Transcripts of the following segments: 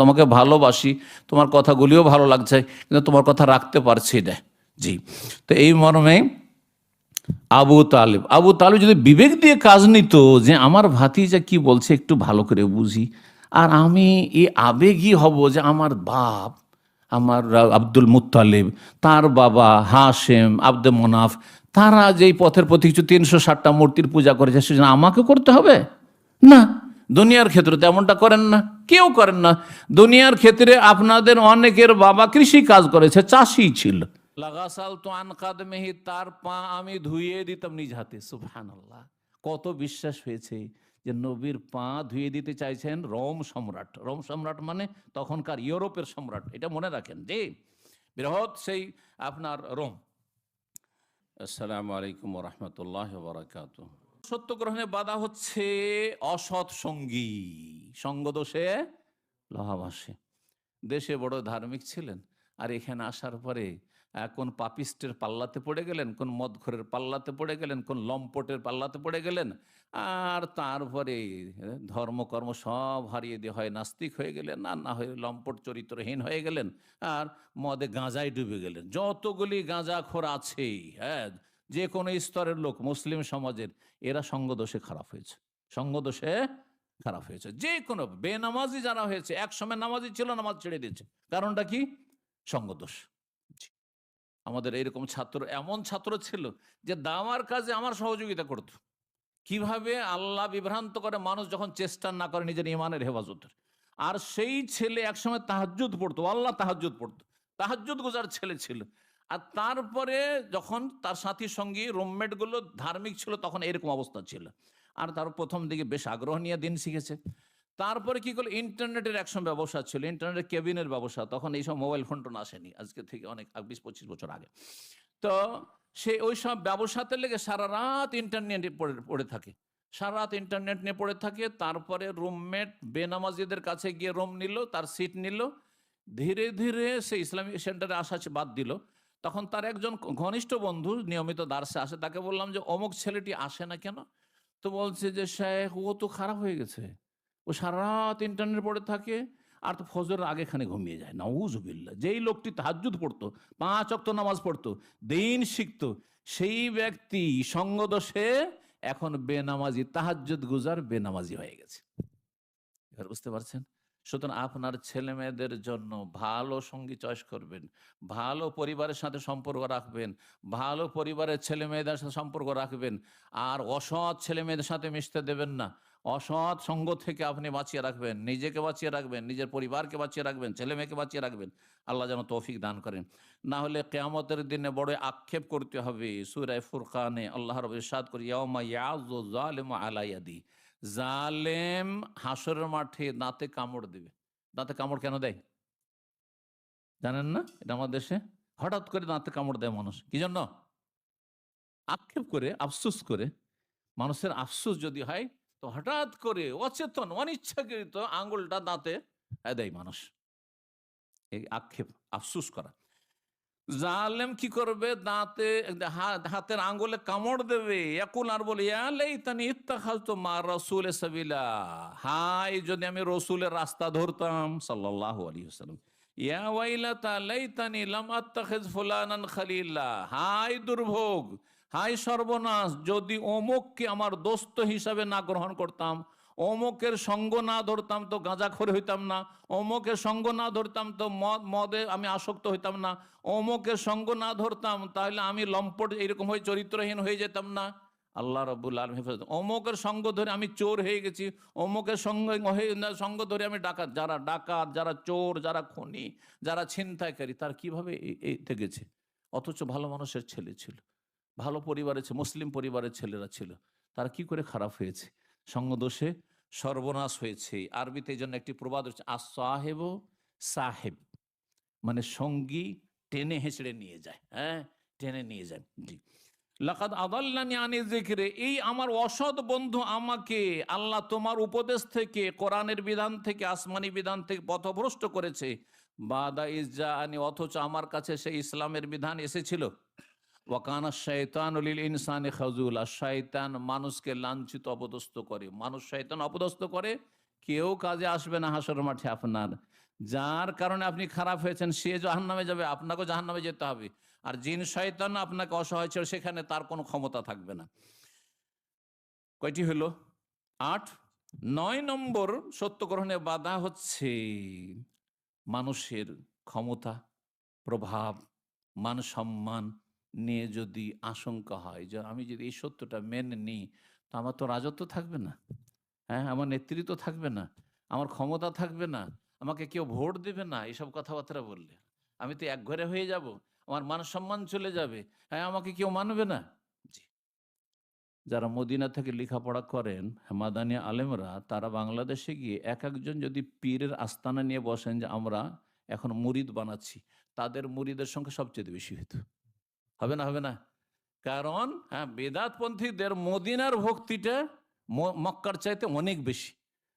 তোমাকে ভালোবাসি, তোমার কথাগুলিও ভালো লাগছে, কিন্তু তোমার কথা রাখতে পারছি না। জি। তো এই মর্মে আবু তালেব আবু তালেব যদি বিবেক দিয়ে কাজ নিত যে আমার ভাতিজা কি বলছে একটু ভালো করে বুঝি। আর আমি এই আবেগই হব যে আমার বাপ, আমার আব্দুল মুত্তালিব, তার বাবা হাশেম, আব্দে মোনাফ, তারা যেই পথের প্রতি কিছু তিনশো ষাটটা মূর্তির পূজা করেছে, সেজন্য আমাকে করতে হবে? না। দুনিয়ার ক্ষেত্রে তেমনটা করেন না, কেউ করেন না। দুনিয়ার ক্ষেত্রে আপনাদের অনেকের বাবা কৃষি কাজ করেছে, চাষি ছিল। লাগাসাল তো আনকাদ মেহি তার পা আমি ধুইয়ে দিতাম নিজ হাতে, সুবহানাল্লাহ। কত বিশ্বাস হয়েছে যে নবীর পা ধুয়ে দিতে চাইছেন রোম সম্রাট। রোম সম্রাট মানে তখনকার ইউরোপের সম্রাট, এটা মনে রাখেন যে বৃহৎ সেই আপনার রোম। আসসালামু আলাইকুম রহমতুল্লাহ সত্য গ্রহণে বাধা হচ্ছে অসৎ সঙ্গী। সঙ্গদোষে লহাভাসে দেশে বড় ধার্মিক ছিলেন, আর এখানে আসার পরে কোন পাপিস্টের পাল্লাতে পড়ে গেলেন, কোন মদঘরের পাল্লাতে পড়ে গেলেন, কোন লম্পটের পাল্লাতে পড়ে গেলেন, আর তারপরে ধর্মকর্ম সব হারিয়ে দিয়ে হয় নাস্তিক হয়ে গেলেন, আর না হয়ে লম্পট চরিত্রহীন হয়ে গেলেন, আর মদে গাঁজায় ডুবে গেলেন। যতগুলি গাঁজাখোর আছেই হ্যাঁ যে কোনো স্তরের লোক মুসলিম সমাজের এরা সঙ্গদোষে খারাপ হয়েছে। সঙ্গদোষে খারাপ হয়েছে। যে কোনো বেনামাজি যারা হয়েছে এক সময় নামাজি ছিল নামাজ ছেড়ে দিয়েছে। কারণটা কি? সঙ্গদোষ। আমাদের এরকম ছাত্র এমন ছাত্র ছিল যে দামার কাজে আমার সহযোগিতা করত। কীভাবে আল্লাহ বিভ্রান্ত করে মানুষ যখন চেষ্টা না করে নিজের ইমানের হেফাজতের। আর সেই ছেলে একসময় তাহাজ্জুদ পড়তো আল্লাহ তাহাজ্জুদ পড়তো। তাহাজ্জুদ গোজার ছেলে ছিল। আর তারপরে যখন তার সাথী সঙ্গী রুমমেটগুলো ধার্মিক ছিল, তখন এরকম অবস্থা ছিল। আর তার প্রথম দিকে বেশ আগ্রহ নিয়ে দিন শিখেছে। তারপরে কি করল? ইন্টারনেটের একসময় ব্যবসা ছিল, ইন্টারনেটের কেবিনের ব্যবসা। তখন এইসব মোবাইল ফোন টোন আসেনি, আজকে থেকে অনেক বিশ পঁচিশ বছর আগে। তো সে ওই সব ব্যবসাতে লেগে সারা রাত ইন্টারনেটে পড়ে পড়ে থাকে। সারা রাত ইন্টারনেট নিয়ে পড়ে থাকে, তারপরে রুমমেট বেনামাজিদের কাছে গিয়ে রুম নিল, তার সিট নিল। ধীরে ধীরে সে ইসলামিক সেন্টারে আসা বাদ দিল। তখন তার একজন ঘনিষ্ঠ বন্ধু, নিয়মিত দার্সে আসে, তাকে বললাম যে, অমুক ছেলেটি আসে না কেন? তো বলছে যে, শেখ, ও তো খারাপ হয়ে গেছে। ও সারা রাত ইন্টারনেট পড়ে থাকে, আর তো ফজরের আগে খানে ঘুমিয়ে যায়। নাউজুবিল্লা যেই লোকটি তাহাজ্জুদ পড়তো, পাঁচ অক্ত নামাজ পড়তো, দিন শিখতো, সেই ব্যক্তি সঙ্গদোষে এখন বেনামাজি, তাহাজ্জুদ গুজার বেনামাজি হয়ে গেছে। এবার বুঝতে পারছেন? সুতরাং আপনার ছেলে মেয়েদের জন্য ভালো সঙ্গী চয়েস করবেন, ভালো পরিবারের সাথে সম্পর্ক রাখবেন, ভালো পরিবারের ছেলে মেয়েদের সাথে সম্পর্ক রাখবেন। আর অসৎ ছেলে মেয়েদের সাথে মিশতে দেবেন না। অসৎ সঙ্গ থেকে আপনি বাঁচিয়ে রাখবেন, নিজেকে বাঁচিয়ে রাখবেন, নিজের পরিবারকে বাঁচিয়ে রাখবেন ছেলে মেয়েকে বাঁচিয়ে রাখবেন। আল্লাহ যেন তৌফিক দান করেন। না হলে কেয়ামতের দিনে বড় আক্ষেপ করতে হবে। সুরায় ফুরকানে আল্লাহ রব করি, ইয়াউমা ইয়াযু যালিমু আলা ইয়াদি। জালেম হাসরের মাঠে দাঁতে কামড় দেবে। দাঁতে কামড় কেন দেয়? জানেন না? এটা আমাদের দেশে হঠাৎ করে দাঁতে কামড় দেয় মানুষ। কি জন্য? আক্ষেপ করে, আফসোস করে। মানুষের আফসোস যদি হয়, তো হঠাৎ করে অচেতন, অনিচ্ছাকৃত আঙ্গুলটা দাঁতে দেয় মানুষ। এই আক্ষেপ, আফসুস করা। জালেম কি করবে? দাঁতে হাতের আঙ্গুলে কামড় দেবে। একুল আর বলে ইয়ালেই তানি ইত্তাখাজ তো মা রসুল সাবিলা। হাই যদি আমি রসুলের রাস্তা ধরতাম, সাল্লাল্লাহু আলাইহি ওয়াসাল্লাম। হাই দুর্ভোগ! হাই সর্বনাশ! যদি অমুককে আমার দোস্ত হিসাবে না গ্রহণ করতাম অমুকের সঙ্গ না ধরতাম তো গাঁজাখোর হইতাম না। অমুকের সঙ্গ না ধরতাম তো মদ, মদে আমি আসক্ত হইতাম না। অমুকের সঙ্গ না ধরতাম তাহলে আমি লম্পট এরকম হয়ে চরিত্রহীন হয়ে যেতাম না। আল্লাহ রব্বুল আলম হেফাজত। অমুকের সঙ্গ ধরে আমি চোর হয়ে গেছি। অমুকের সঙ্গ সঙ্গ ধরে আমি ডাকাত। যারা ডাকাত, যারা চোর, যারা খনি, যারা ছিনতাইকারী, তার কীভাবে এতে গেছে অথচ ভালো মানুষের ছেলে ছিল। ভালো পরিবারের মুসলিম পরিবারের ছেলেরা ছিল। তারা কি করে খারাপ হয়েছে? সঙ্গদোষে সর্বনাশ হয়েছে। আরবিতে এই জন্য একটি প্রবাদ হচ্ছে আসাহেব সাহেব। সাহেব মানে সঙ্গী টেনে হেঁচড়ে নিয়ে যায় হ্যাঁ? টেনে নিয়ে যায়, জি। লাকাদ আদাল্লানি আনি জিকিরে এই আমার অসৎ বন্ধু আমাকে আল্লাহ তোমার উপদেশ থেকে, কোরআনের বিধান থেকে, আসমানি বিধান থেকে পথভ্রষ্ট করেছে। বাদা ইজ্জা আনি অথচ আমার কাছে সেই ইসলামের বিধান এসেছিল। ওয়াকানা শয়তান লিল ইনসানে খাজুলা শয়তান মানুষকে লাঞ্ছিত, অপদস্থ করে। মানুষ শয়তান অপদস্থ করে, কেউ কাজে আসবে না হাসর মাঠে আপনার। যার কারণে আপনি খারাপ হয়েছেন, সে জাহান নামে যাবে, আপনাকেও জাহান নামে যেতে হবে। আর জিন শয়তান আপনাকে অসহায় ছিল, সেখানে তার কোনো ক্ষমতা থাকবে না। কয়টি হলো? আট। নয় নম্বর সত্য গ্রহণে বাধা হচ্ছে মানুষের ক্ষমতা, প্রভাব, মান সম্মান নিয়ে যদি আশঙ্কা হয় যে আমি যদি এই সত্যটা মেনে নিই, তো আমার তো রাজত্ব থাকবে না। হ্যাঁ আমার নেতৃত্ব থাকবে না, আমার ক্ষমতা থাকবে না, আমাকে কেউ ভোট দেবে না, এসব কথাবার্তা বললে। আমি তো এক ঘরে হয়ে যাব, আমার মান সম্মান চলে যাবে হ্যাঁ আমাকে কেউ মানবে না। জি। যারা মদিনা থেকে লেখাপড়া করেন, মাদানী আলেমরা, তারা বাংলাদেশে গিয়ে এক একজন যদি পীরের আস্তানা নিয়ে বসেন যে, আমরা এখন মুরিদ বানাচ্ছি। তাদের মুরিদের সংখ্যা সবচেয়ে বেশি হতো হবে না হবে না। কারণ হ্যাঁ বেদাতপন্থীদের মদিনার ভক্তিটা মক্কার চাইতে অনেক বেশি।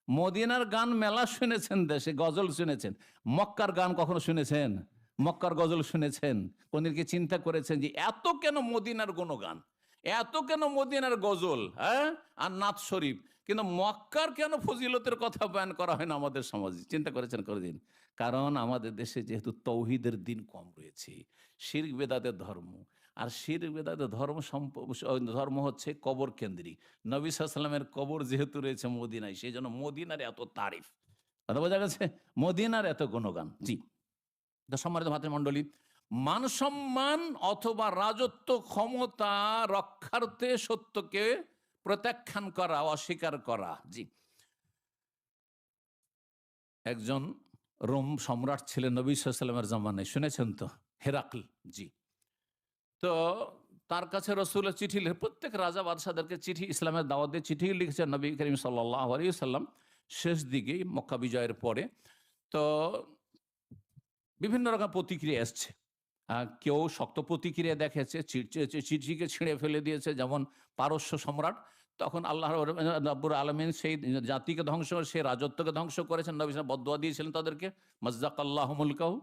মদিনার গান মেলা শুনেছেন দেশে, গজল শুনেছেন। মক্কার গান কখনো শুনেছেন? মক্কার গজল শুনেছেন? কোনদিনকে চিন্তা করেছেন যে, এত কেন মদিনার গান এত কেন মদিনার গজল হ্যাঁ? আর নাথ শরীফ কিন্তু মক্কার কেন ফজিলতের কথা বয়ান করা হয় না আমাদের সমাজে? চিন্তা করেছেন কোনোদিন কারণ আমাদের দেশে যেহেতু তৌহিদের দিন কম রয়েছে শির বেদাদের ধর্ম। আর শির বেদাদের ধর্ম ধর্ম হচ্ছে কবর কেন্দ্রিক। নবী সাল্লামের কবর যেহেতু রয়েছে মদিনায়, সেই জন্য মদিনার এত তারিফ। কথা বোঝা গেছে? মদিনার এত গুণগান। জি। সম্মানিত ভাতৃমণ্ডলী মান সম্মান অথবা রাজত্ব ক্ষমতা রক্ষার্থে সত্যকে প্রত্যাখ্যান করা, অস্বীকার করা। জি। একজন রোম সম্রাট ছিলেন নবী সাল্লামের জামানায়, শুনেছেন তো? হেরাকল, জি। তো তার কাছে রসুলের চিঠি প্রত্যেক রাজা বাদশাদেরকে চিঠি, ইসলামের দাওয়াত দিয়ে চিঠি লিখেছেন নবী করিম সাল্লাম শেষ দিকে মক্কা বিজয়ের পরে তো বিভিন্ন রকম প্রতিক্রিয়া এসছে। কেউ শক্ত প্রতিক্রিয়া দেখেছে চিঠিকে ছিঁড়ে ফেলে দিয়েছে যেমন পারস্য সম্রাট। তখন আল্লাহ রাব্বুর আলমিন সেই জাতিকে ধ্বংস সেই রাজত্বকে ধ্বংস করেছেন। নবী বদুয়া দিয়েছিলেন তাদেরকে মজ্জাক আল্লাহ মুলকাহু।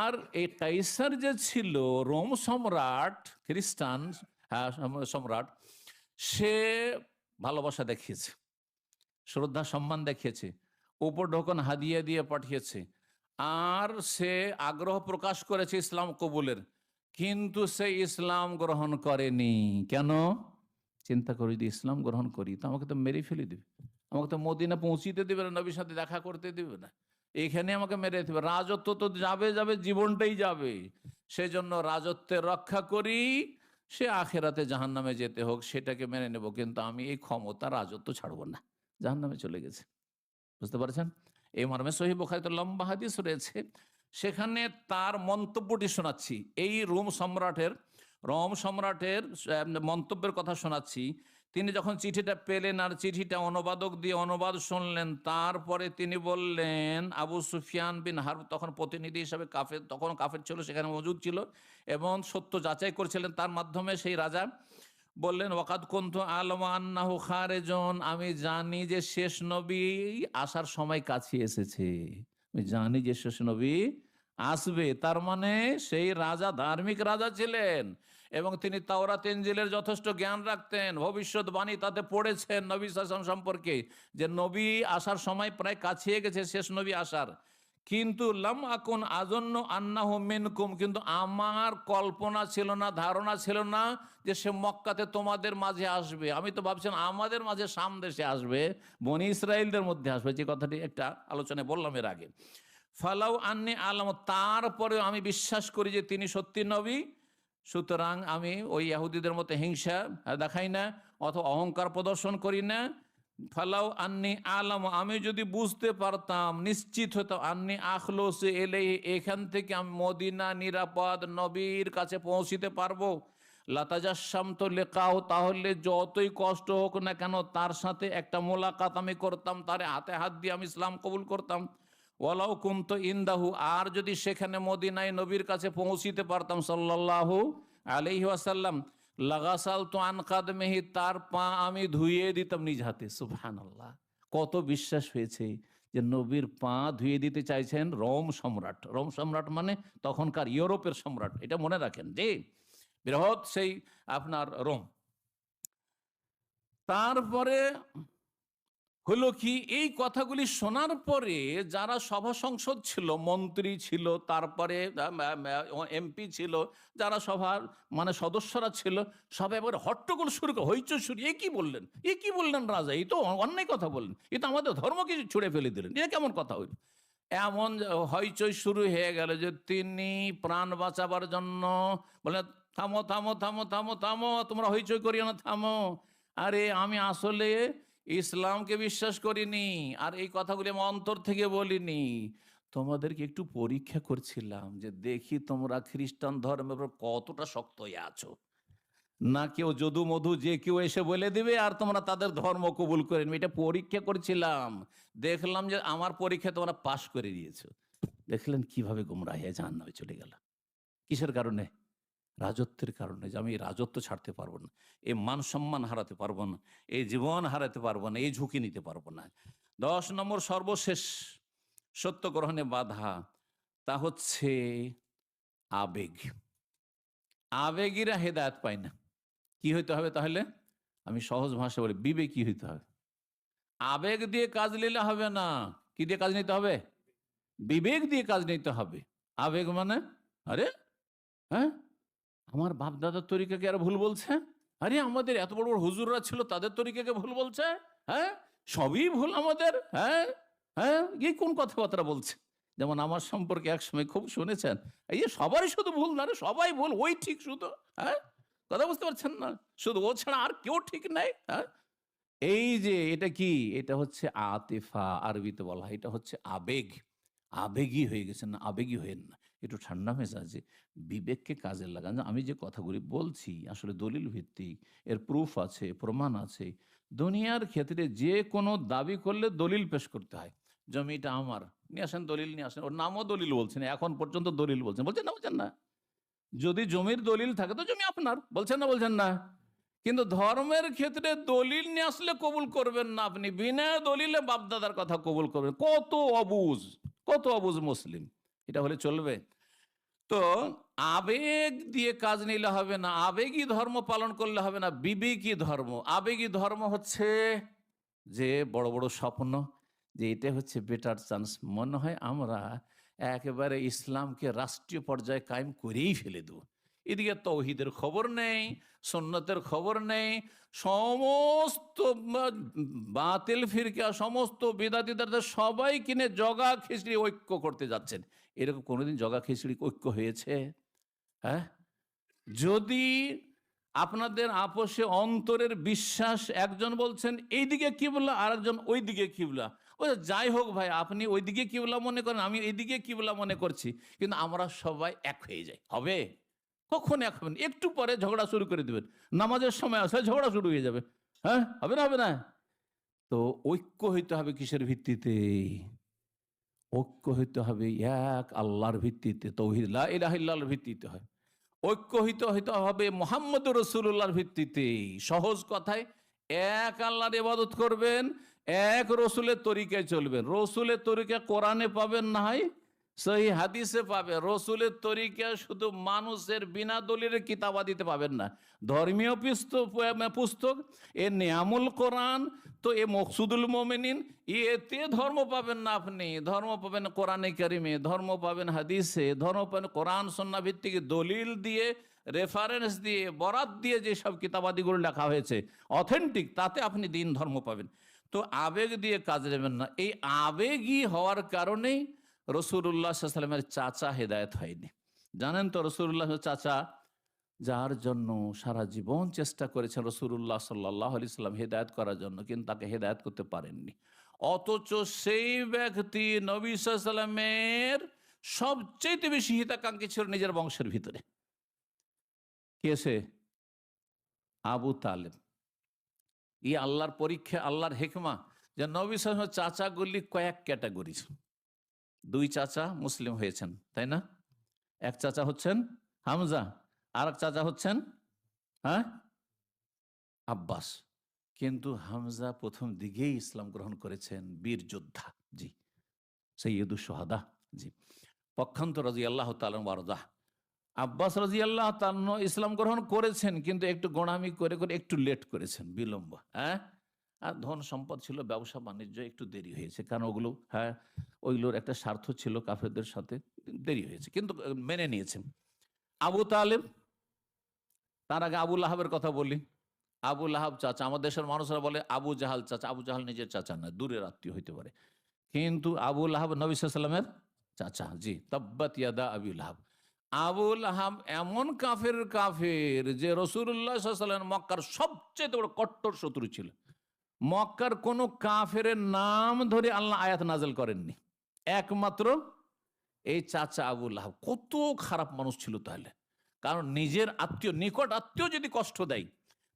আর এই কাইসার যে ছিল রোম সম্রাট খ্রিস্টান হ্যাঁ, সম্রাট সে ভালোবাসা দেখিয়েছে শ্রদ্ধা সম্মান দেখিয়েছে উপর ঢোকন হাদিয়া দিয়ে পাঠিয়েছে। আর সে আগ্রহ প্রকাশ করেছে ইসলাম কবুলের। কিন্তু সে ইসলাম গ্রহণ করেনি। কেন? চিন্তা করি, যদি ইসলাম গ্রহণ করি, তো আমাকে তো মেরে ফেলে দেবে। আমাকে তো মদিনা পৌঁছিতে দেবে না, নবীর সাথে দেখা করতে দেবে না। এখানে আমাকে মেরে দেবে। রাজত্ব তো যাবে যাবে, জীবনটাই যাবে। সেজন্য রাজত্বের রক্ষা করি, সে আখেরাতে জাহান নামে যেতে হোক, সেটাকে মেনে নেব। কিন্তু আমি এই ক্ষমতা রাজত্ব ছাড়বো না। জাহান নামে চলে গেছে। বুঝতে পারছেন? এই মর্মে সহি বোখারিতে লম্বা হাদিস রয়েছে। সেখানে তার মন্তব্যটি শোনাচ্ছি। এই রোম সম্রাটের রোম সম্রাটের মন্তব্যের কথা শোনাচ্ছি। তিনি যখন চিঠিটা পেলেন আর চিঠিটা অনুবাদক দিয়ে অনুবাদ শুনলেন, তারপরে তিনি বললেন, আবু সুফিয়ান বিন হার তখন প্রতিনিধি হিসাবে কাফের, তখন কাফের ছিল, সেখানে মজুদ ছিল এবং সত্য যাচাই করছিলেন। তার মাধ্যমে সেই রাজা বললেন, ওয়াকাদ কন্তু আলম আন্নাহু খারেজন। আমি জানি যে শেষ নবী আসার সময় কাছে এসেছে। আমি জানি যে শেষ নবী আসবে। তার মানে সেই রাজা ধার্মিক রাজা ছিলেন এবং তিনি তাওরাত, ইনজিলের যথেষ্ট জ্ঞান রাখতেন। ভবিষ্যৎবাণী তাতে পড়েছেন নবী শাসন সম্পর্কে যে নবী আসার সময় প্রায় কাছিয়ে গেছে শেষ নবী আসার। কিন্তু লাম আকুন আজন্য আন্নাহ মিনকুম, কিন্তু আমার কল্পনা ছিল না, ধারণা ছিল না যে সে মক্কাতে তোমাদের মাঝে আসবে। আমি তো ভাবছিলাম আমাদের মাঝে সাম দেশে আসবে, বনি ইসরায়েলদের মধ্যে আসবে, যে কথাটি একটা আলোচনায় বললাম এর আগে। ফালাউ আন্নি আলম, তারপরেও আমি বিশ্বাস করি যে তিনি সত্যি নবী, সুতরাং আমি ওই ইহুদিদের মতো হিংসা দেখাই না, অথবা অহংকার প্রদর্শন করি না। ফালাও আন্নি আলম, আমি যদি বুঝতে পারতাম, নিশ্চিত হতাম, আন্নি আখলোস এলে এখান থেকে আমি মদিনা নিরাপদ নবীর কাছে পৌঁছিতে পারব। লাতাজাসাম তো লেখাও তাহলে যতই কষ্ট হোক না কেন, তার সাথে একটা মোলাকাত আমি করতাম, তার হাতে হাত দিয়ে আমি ইসলাম কবুল করতাম। ওয়ালাউ কুন্ত ইন্দাহু, আর যদি সেখানে মদিনায় নবীর কাছে পৌঁছিতে পারতাম সাল্লাল্লাহু আলাইহি ওয়াসাল্লাম লাগাসাল তো আনকাদ মেহি তার পা আমি ধুয়ে দিতাম নিজ হাতে। সুফহান আল্লাহ কত বিশ্বাস হয়েছে যে নবীর পা ধুয়ে দিতে চাইছেন রোম সম্রাট। রোম সম্রাট মানে তখনকার ইউরোপের সম্রাট, এটা মনে রাখেন। যে বৃহৎ সেই আপনার রোম। তারপরে হলো কি, এই কথাগুলি শোনার পরে যারা সভা সংসদ ছিল, মন্ত্রী ছিল, তারপরে এমপি ছিল, যারা সভার মানে সদস্যরা ছিল সবাই এবার হট্টগোল শুরু হইচই শুরু এ কি বললেন? এ কি বললেন রাজা? এই তো অন্যায় কথা বললেন। এ তো আমাদের ধর্মকে ছুড়ে ফেলে দিলেন। এ কেমন কথা হইল? এমন হইচই শুরু হয়ে গেল যে তিনি প্রাণ বাঁচাবার জন্য বলে, থামো থামো থামো থামো থামো, তোমরা হইচই করিও না, থামো। আরে আমি আসলে ইসলামকে বিশ্বাস করিনি, আর এই কথাগুলি আমি অন্তর থেকে বলিনি। তোমাদেরকে একটু পরীক্ষা করছিলাম যে দেখি তোমরা খ্রিস্টান ধর্মের উপর কতটা শক্ত হয়ে আছো। না কেউ যদু মধু যে কেউ এসে বলে দিবে, আর তোমরা তাদের ধর্ম কবুল করে নিবে। এটা পরীক্ষা করছিলাম। দেখলাম যে আমার পরীক্ষা তোমরা পাশ করে দিয়েছ। দেখলেন কীভাবে গুমরা হয়ে জাহান নামে চলে গেল। কিসের কারণে? রাজত্বের কারণে যে আমি এই রাজত্ব ছাড়তে পারব না, এই মান সম্মান হারাতে পারব না, এই জীবন হারাতে পারব না, এই ঝুঁকি নিতে পারব না। দশ নম্বর সর্বশেষ সত্য গ্রহণে বাধা, তা হচ্ছে আবেগ। আবেগীরা হেদায়ত পায় না। কি হইতে হবে তাহলে? আমি সহজ ভাষা বলি, বিবেকী হইতে হবে। আবেগ দিয়ে কাজ নিলে হবে না। কি দিয়ে কাজ নিতে হবে? বিবেক দিয়ে কাজ নিতে হবে। আবেগ মানে? আরে হ্যাঁ? আমার বাপ দাদার তরিকাকে আর ভুল বলছে? আরে আমাদের এত বড় বড় হুজুররা ছিল, তাদের তরিকাকে ভুল বলছে? হ্যাঁ? সবই ভুল আমাদের হ্যাঁ? হ্যাঁ? এই কোন কথাবার্তা বলছে? যেমন আমার সম্পর্কে এক সময় খুব শুনেছেন, এই যে সবারই শুধু ভুল না রে, সবাই ভুল, ওই ঠিক শুধু হ্যাঁ? কথা বুঝতে পারছেন না? শুধু ও ছাড়া আর কেউ ঠিক নাই হ্যাঁ? এই যে এটা কি? এটা হচ্ছে আতেফা আরবিতে বলা এটা হচ্ছে আবেগ। আবেগী হয়ে গেছেন না আবেগী হয়েন না। একটু ঠান্ডা মেজাজে বিবেককে কাজে লাগান। আমি যে কথাগুলি বলছি, আসলে দলিল ভিত্তিক এর প্রুফ আছে, প্রমাণ আছে, দুনিয়ার ক্ষেত্রে যে কোনো দাবি করলে দলিল পেশ করতে হয়। জমিটা আমার, নিয়ে আসেন দলিল, নিয়ে আসেন, ওর নামও দলিল বলছেন, এখন পর্যন্ত দলিল বলছেন বলছেন না বলছেন না। যদি জমির দলিল থাকে তো জমি আপনার, বলছেন না বলছেন না। কিন্তু ধর্মের ক্ষেত্রে দলিল নিয়ে আসলে কবুল করবেন না আপনি, বিনা দলিলে বাপদাদার কথা কবুল করবেন। কত অবুজ কত অবুজ মুসলিম, এটা হলে চলবে? তো আবেগ দিয়ে কাজ নিলে হবে না, আবেগী ধর্ম পালন করলে হবে না, বিবেকী ধর্ম। আবেগী ধর্ম হচ্ছে যে বড় বড় স্বপ্ন, যে এটা হচ্ছে বেটার চান্স মনে হয় আমরা একেবারে ইসলামকে রাষ্ট্রীয় পর্যায়ে কায়েম করেই ফেলে দেবো। এদিকে তৌহিদের খবর নেই সন্ন্যতের খবর নেই, সমস্ত বাতিল ফিরকা, সমস্ত বেদাতিদারদের সবাই কিনে জগা খিচড়ি ঐক্য করতে যাচ্ছেন। এরকম কোনোদিন জগা খিচড়ি ঐক্য হয়েছে? হ্যাঁ? যদি আপনাদের আপোষে অন্তরের বিশ্বাস একজন বলছেন, এইদিকে কিবলা আর একজন ওই দিকে কিবলা। ও যাই হোক ভাই, আপনি ওইদিকে কিবলা মনে করেন, আমি এইদিকে কিবলা মনে করছি। কিন্তু আমরা সবাই এক হয়ে যাই। হবে? কখন এক হবেন? একটু পরে ঝগড়া শুরু করে দেবেন। নামাজের সময় আসলে ঝগড়া শুরু হয়ে যাবে। হ্যাঁ? হবে না হবে না? তো ঐক্য হইতে হবে কিসের ভিত্তিতে? ঐক্য হইতে হবে এক আল্লাহর ভিত্তিতে, তৌহিদ। ইলাহিল্লাহর ভিত্তিতে হয়। ঐক্য হইতে হইতে হবে মোহাম্মদ রসুল্লাহর ভিত্তিতে সহজ কথায়, এক আল্লাহর ইবাদত করবেন, এক রসুলের তরিকায় চলবেন। রসুলের তরিকা কোরআনে পাবেন না হয় সেই হাদিসে পাবে, রসুলের তরিকা শুধু মানুষের বিনা দলিলের কিতাবা দিতে পাবেন না। ধর্মীয় পুস্তক, এ নিয়ামুল কোরআন, তো এ মকসুদুল মোমেনিন, এতে ধর্ম পাবেন না আপনি। ধর্ম পাবেন কোরআনে কারিমে, ধর্ম পাবেন হাদিসে, ধর্ম পাবেন কোরআন সন্না ভিত্তিক দলিল দিয়ে রেফারেন্স দিয়ে, বরাত দিয়ে যে সব কিতাবাদিগুলো লেখা হয়েছে অথেন্টিক তাতে আপনি দিন ধর্ম পাবেন। তো আবেগ দিয়ে কাজ নেবেন না। এই আবেগই হওয়ার কারণেই রসুল্লাহ সাল্লামের চাচা হেদায়ত হয়নি। জানেন তো রসুল্লাহ চাচা যার জন্য সারা জীবন চেষ্টা করেছেন রসুল্লাহ সাল্লাহ আলি সাল্লাম হেদায়ত করার জন্য, কিন্তু তাকে হেদায়ত করতে পারেননি। অথচ সেই ব্যক্তি নবী সাল্লামের সবচেয়ে বেশি হিতাকাঙ্ক্ষী ছিল নিজের বংশের ভিতরে। কে সে? আবু তালেব। ই আল্লাহর পরীক্ষা, আল্লাহর হেকমা যে নবী সাল্লামের চাচাগুলি কয়েক ক্যাটাগরিজ দুই চাচা মুসলিম হয়েছেন, তাই না? এক চাচা হচ্ছেন হামজা আর এক চাচা হচ্ছেন হ্যাঁ? আব্বাস। কিন্তু হামজা প্রথম দিকেই ইসলাম গ্রহণ করেছেন বীর যোদ্ধা, জি। সৈয়দুল সোহাদা, জি। পক্ষান্ত রাজি আল্লাহ বারদা আব্বাস রাজি আল্লাহ ইসলাম গ্রহণ করেছেন, কিন্তু একটু গোড়ামি করে করে একটু লেট করেছেন, বিলম্ব হ্যাঁ? আর ধন সম্পদ ছিল ব্যবসা বাণিজ্য একটু দেরি হয়েছে। কারণ ওগুলো হ্যাঁ ওইগুলোর একটা স্বার্থ ছিল কাফেরদের সাথে দেরি হয়েছে। কিন্তু মেনে নিয়েছে। আবু তালেব, তার আগে আবুল আহাবের কথা বলি। আবুল আহাব চাচা, আমার দেশের মানুষরা বলে আবু জাহাল চাচা। আবু জাহাল নিজের চাচা না দূরের আত্মীয় হইতে পারে। কিন্তু আবুল আহাব নবী সাল্লামের চাচা। জি, তব্বাত ইয়াদা আবুল আহাব আবুল আহাব এমন কাফের কাফের যে রসুল্লাহ মক্কার সবচেয়ে বড় কট্টর শত্রু ছিল। মক্কার কোন কাফের নাম ধরে আল্লাহ আয়াত নাজেল করেননি। একমাত্র এই চাচা আবুল কত খারাপ মানুষ ছিল তাহলে। কারণ নিজের আত্মীয়, নিকট আত্মীয় যদি কষ্ট দেয়,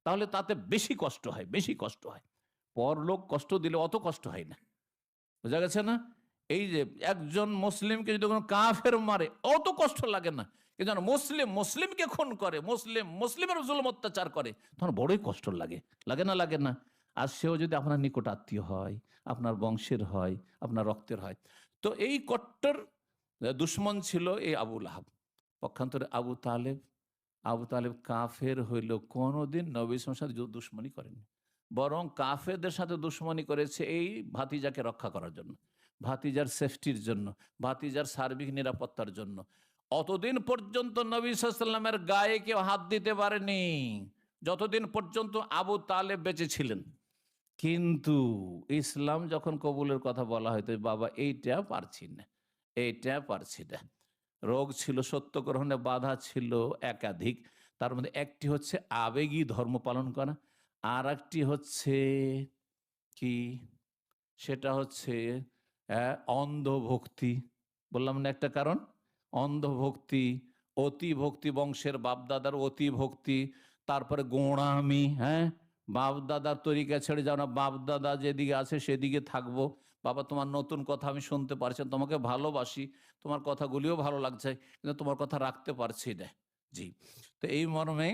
তাহলে তাতে বেশি কষ্ট হয়, বেশি কষ্ট হয়। পরলোক কষ্ট দিলে অত কষ্ট হয় না। বোঝা গেছে না? এই যে একজন মুসলিমকে যদি কোনো কাফের মারে, অত কষ্ট লাগে না। কিন্তু মুসলিম মুসলিমকে খুন করে, মুসলিম, মুসলিমের জুলম অত্যাচার করে, তখন বড়ই কষ্ট লাগে। লাগে না লাগে না? আর সেও যদি আপনার নিকট আত্মীয় হয়, আপনার বংশের হয়, আপনার রক্তের হয়। তো এই কট্টর দুশ্মন ছিল এই আবুল আহাব পক্ষান্তরে আবু তালেব আবু তালেব কাফের হইল কোনোদিন নবী ইসলামের সাথে দুশ্মনী করেনি বরং কাফেরদের সাথে দুশ্মনী করেছে এই ভাতিজাকে রক্ষা করার জন্য, ভাতিজার সেফটির জন্য, ভাতিজার সার্বিক নিরাপত্তার জন্য। অতদিন পর্যন্ত নবী সাল্লামের গায়ে কেউ হাত দিতে পারেনি। যতদিন পর্যন্ত আবু তালেব বেঁচে ছিলেন। কিন্তু ইসলাম যখন কবুলের কথা বলা হয়তো বাবা এইটা পারছি না, এইটা পারছি না। রোগ ছিল, সত্য গ্রহণে বাধা ছিল একাধিক, তার মধ্যে একটি হচ্ছে আবেগী ধর্ম পালন করা আর একটি হচ্ছে কি? সেটা হচ্ছে অন্ধভক্তি। বললাম না একটা কারণ? অন্ধভক্তি অতি ভক্তি বংশের বাপদাদার অতি ভক্তি তারপরে গোঁড়ামি হ্যাঁ? বাপদাদার তরিকা ছেড়ে যাও না, বাপদাদা যেদিকে আছে সেদিকে থাকব। বাবা, তোমার নতুন কথা আমি শুনতে পারছি তোমাকে ভালোবাসি, তোমার কথাগুলিও ভালো লাগছে, কিন্তু তোমার কথা রাখতে পারছি না। জি, তো এই মর্মে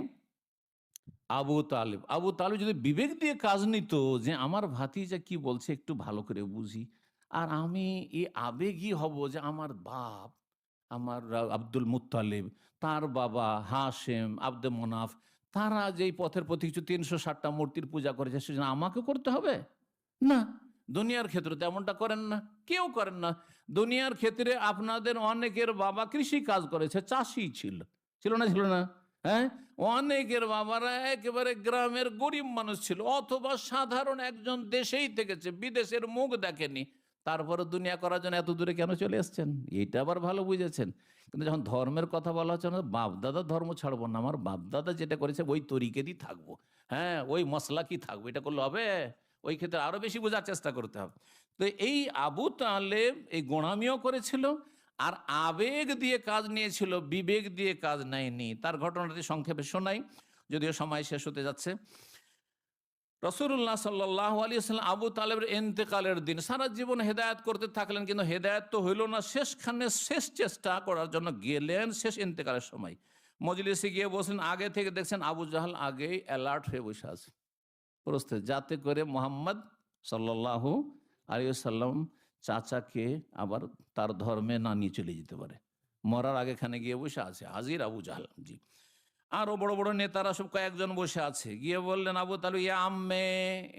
আবু তালেব আবু তালেব যদি বিবেক দিয়ে কাজ নিত যে আমার ভাতিজা কি বলছে একটু ভালো করে বুঝি। আর আমি এই আবেগই হব যে আমার বাপ, আমার আব্দুল মুত্তালিব, তার বাবা হাশেম আব্দে মোনাফ তারা যেই পথের প্রতি কিছু তিনশো ষাটটা মূর্তির পূজা করেছে, সেজন্য আমাকে করতে হবে? না। দুনিয়ার ক্ষেত্রে তেমনটা করেন না, কেউ করেন না। দুনিয়ার ক্ষেত্রে আপনাদের অনেকের বাবা কৃষি কাজ করেছে, চাষি ছিল। ছিল না ছিল না। হ্যাঁ? অনেকের বাবারা একেবারে গ্রামের গরিব মানুষ ছিল, অথবা সাধারণ একজন দেশেই থেকেছে, বিদেশের মুখ দেখেনি। তারপরে দুনিয়া করার জন্য এত দূরে কেন চলে এসছেন? এইটা আবার ভালো বুঝেছেন। কিন্তু যখন ধর্মের কথা বলা হচ্ছে না বাপদাদা ধর্ম ছাড়বো না। আমার বাপদাদা যেটা করেছে, ওই তরিকেরই থাকব। হ্যাঁ ওই মশলা কি থাকব। এটা করলে হবে? ওই ক্ষেত্রে আরও বেশি বোঝার চেষ্টা করতে হবে। তো এই আবু তালেব এই গোড়ামিও করেছিল, আর আবেগ দিয়ে কাজ নিয়েছিল, বিবেক দিয়ে কাজ নেয়নি। তার ঘটনাটি সংক্ষেপে শোনাই, যদিও সময় শেষ হতে যাচ্ছে। রসুল্লাহ সাল্লাহ আলী সাল্লাম আবু তালেবের এন্তেকালের দিন সারা জীবন হেদায়ত করতে থাকলেন, কিন্তু হেদায়ত তো হইল না। শেষখানে শেষ চেষ্টা করার জন্য গেলেন শেষ এন্তেকালের সময়। মজলিসে গিয়ে বসলেন আগে থেকে দেখছেন আবু জাহাল আগেই অ্যালার্ট হয়ে বসে আছে। প্রস্তুত যাতে করে মোহাম্মদ সাল্লাহ আলী সাল্লাম চাচাকে আবার তার ধর্মে না নিয়ে চলে যেতে পারে। মরার আগেখানে গিয়ে বসে আছে হাজির আবু জাহাল। জি। আরও বড় বড় নেতারা সব কয়েকজন বসে আছে। গিয়ে বললেন, আবু তালু ইয়া আম্মে,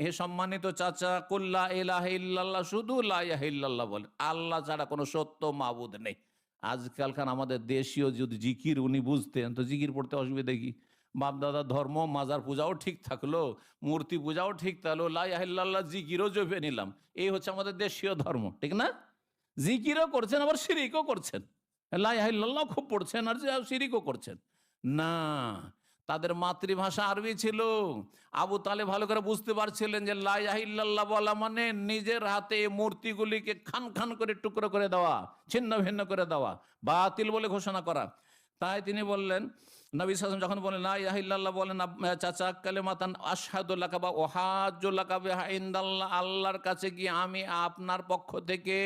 হে সম্মানিত চাচা কুল্লা এলাহ ইল্লাল্লাহ, শুধু লা ইলাহা ইল্লাল্লাহ বলেন। আল্লাহ ছাড়া কোনো সত্য মাবুদ নেই। আজকালকার আমাদের দেশীয় যদি জিকির উনি বুঝতেন, তো জিকির পড়তে অসুবিধা কি? বাপ দাদার ধর্ম, মাজার পূজাও ঠিক থাকল, মূর্তি পূজাও ঠিক থাকল লাইল্লাহ জিকিরও জপে নিলাম। এই হচ্ছে আমাদের দেশীয় ধর্ম, ঠিক না? জিকিরও করছেন, আবার শিরিকও করছেন। লাইল্লাহ খুব পড়ছেন, আর শিরিকও করছেন। না, তাদের মাতৃভাষা আরবি ছিল। আবু তালে ভালো করে বুঝতে পারছিলেন যে লাইল্লাহ বলা মানে নিজের হাতে মূর্তিগুলিকে খান খান করে টুকরো করে দেওয়া, ছিন্ন ভিন্ন করে দেওয়া, বাতিল বলে ঘোষণা করা। তাই তিনি বললেন, নবী সাসম যখন বলেন লা ইলাহা ইল্লাল্লাহ বলেন চাচা, কালেমাতান আশহাদুল্লাহ বা ওহাজুল্লাহ ইন্দাল্লাহ, আল্লাহর কাছে গিয়ে আমি আপনার পক্ষ থেকে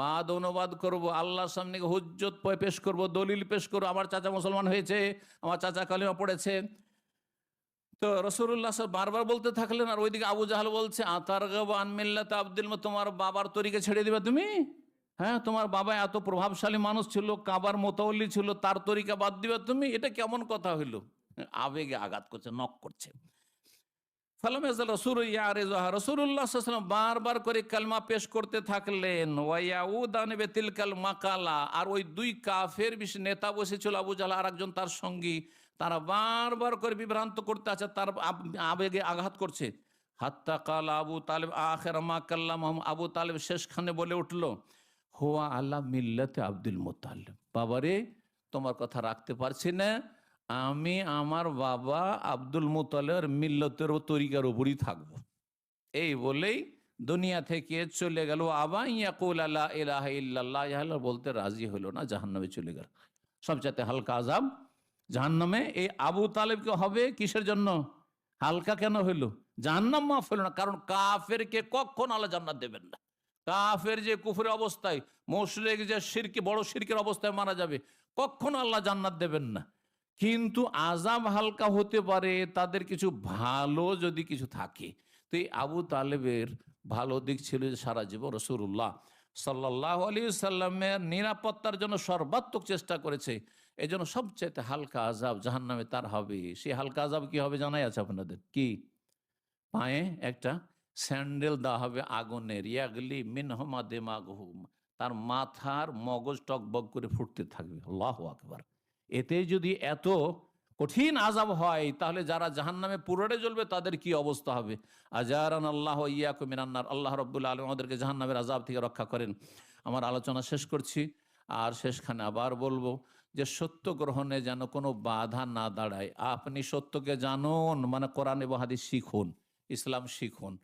বাদ অনুবাদ করব, আল্লাহর সামনে হুজ্জত পেশ করব, দলিল পেশ করব, আমার চাচা মুসলমান হয়েছে, আমার চাচা কালিমা পড়েছে। তো রসুল্লাহ সাহেব বারবার বলতে থাকলেন, আর ওইদিকে আবু জাহাল বলছে আতার আনমিল্লাত আব্দুল তোমার বাবার তরিকে ছেড়ে দিবে তুমি? হ্যাঁ তোমার বাবা এত প্রভাবশালী মানুষ ছিল, কাবার মোতাল্লি ছিল, তার তরিকা বাদ দিবে তুমি? এটা কেমন কথা হইল? আবেগে আঘাত করছে নক করছে। করে কালমা পেশ করতে থাকলেন। আর ওই দুই কাফের নেতা আর একজন তার সঙ্গী। তারা বারবার করে বিভ্রান্ত করতে আছে, তার আব- আবেগে আঘাত করছে। হাত্তা কাল আবু তালেব আখের মা কাল্লাম আবু তালেব শেষখানে বলে উঠল, হোয়া আল্লাহ মিল্লাতে আব্দুল মোতালেব বাবারে, তোমার কথা রাখতে পারছি না। আমি আমার বাবা আব্দুল মোতালের মিল্লতের তরিকার উপরই থাকব। এই বলেই দুনিয়া থেকে চলে গেল। আবার ইয়াকুল আল্লাহ ইলাহ বলতে রাজি হলো না, জাহান্নামে চলে গেল। সবচাইতে হালকা আজাব জাহান্নামে এই আবু তালেবকে হবে কিসের জন্য? হালকা কেন হইল? জাহান্নাম মাফ হলো না, কারণ কাফেরকে কখন আল্লাহ জান্নাত দেবেন না? কাফের যে কুফরের অবস্থায়, মোশরেক যে শিরকে, বড় শিরকের অবস্থায় মারা যাবে, কখনো আল্লাহ জান্নাত দেবেন না? কিন্তু আজাব হালকা হতে পারে, তাদের কিছু ভালো যদি কিছু থাকে। তো এই আবু তালেবের ভালো দিক ছিল যে সারা জীবন রসুল্লাহ সাল্লাহ আলী সাল্লামের নিরাপত্তার জন্য সর্বাত্মক চেষ্টা করেছে। এই জন্য সবচাইতে হালকা আজাব জাহান নামে তার হবে। সেই হালকা আজাব কি হবে জানাই আছে আপনাদের? কি? পায়ে একটা স্যান্ডেল দেওয়া হবে আগুনের। ইয়াগলি মিনহমা দেমাগহুম। তার মাথার মগজ টকবক করে ফুটতে থাকবে। আল্লাহ আকবার। এতে যদি এত কঠিন আজাব হয়, তাহলে যারা জাহান নামে পুরোটে জ্বলবে, তাদের কি অবস্থা হবে? আজারান আল্লাহ ইয়াকু মিনান্নার আল্লাহ রব্বুল আলম আমাদেরকে জাহান নামের আজাব থেকে রক্ষা করেন। আমার আলোচনা শেষ করছি। আর শেষখানে আবার বলব যে, সত্য গ্রহণে যেন কোনো বাধা না দাঁড়ায়। আপনি সত্যকে জানুন মানে কোরআন এবং শিখুন, ইসলাম শিখুন।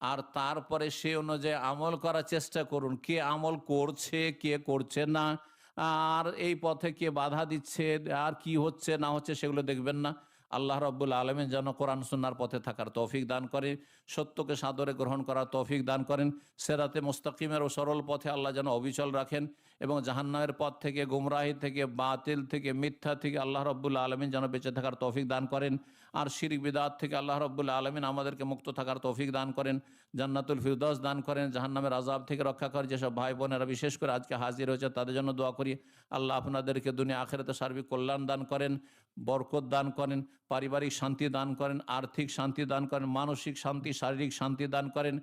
আর তারপরে সে অনুযায়ী আমল করার চেষ্টা করুন, কে আমল করছে, কে করছে না। আর এই পথে কে বাধা দিচ্ছে, আর কি হচ্ছে, না হচ্ছে সেগুলো দেখবেন না। আল্লাহ রব্বুল আলমেন যেন কোরআন সুন্নার পথে থাকার তৌফিক দান করে সত্যকে সাদরে গ্রহণ করার তৌফিক দান করেন, সেরাতে মোস্তাকিমের ও সরল পথে আল্লাহ যেন অবিচল রাখেন এবং জাহান্নামের পথ থেকে, গুমরাহি থেকে, বাতিল থেকে, মিথ্যা থেকে আল্লাহ রব্বুল আলমিন যেন বেঁচে থাকার তৌফিক দান করেন। আর শিরিক বিদাত থেকে আল্লাহ রব্বুল আলমিন আমাদেরকে মুক্ত থাকার তৌফিক দান করেন, জান্নাতুল ফিরদৌস দান করেন, জাহান্নামের আজাব থেকে রক্ষা করেন, যেসব ভাই বোনেরা বিশেষ করে আজকে হাজির হয়েছে তাদের জন্য দোয়া করি, আল্লাহ আপনাদেরকে দুনিয়া আখেরাতে সার্বিক কল্যাণ দান করেন, বরকত দান করেন, পারিবারিক শান্তি দান করেন, আর্থিক শান্তি দান করেন, মানসিক শান্তি, শারীরিক শান্তি দান করেন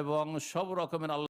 এবং সব রকমের আল্লাহ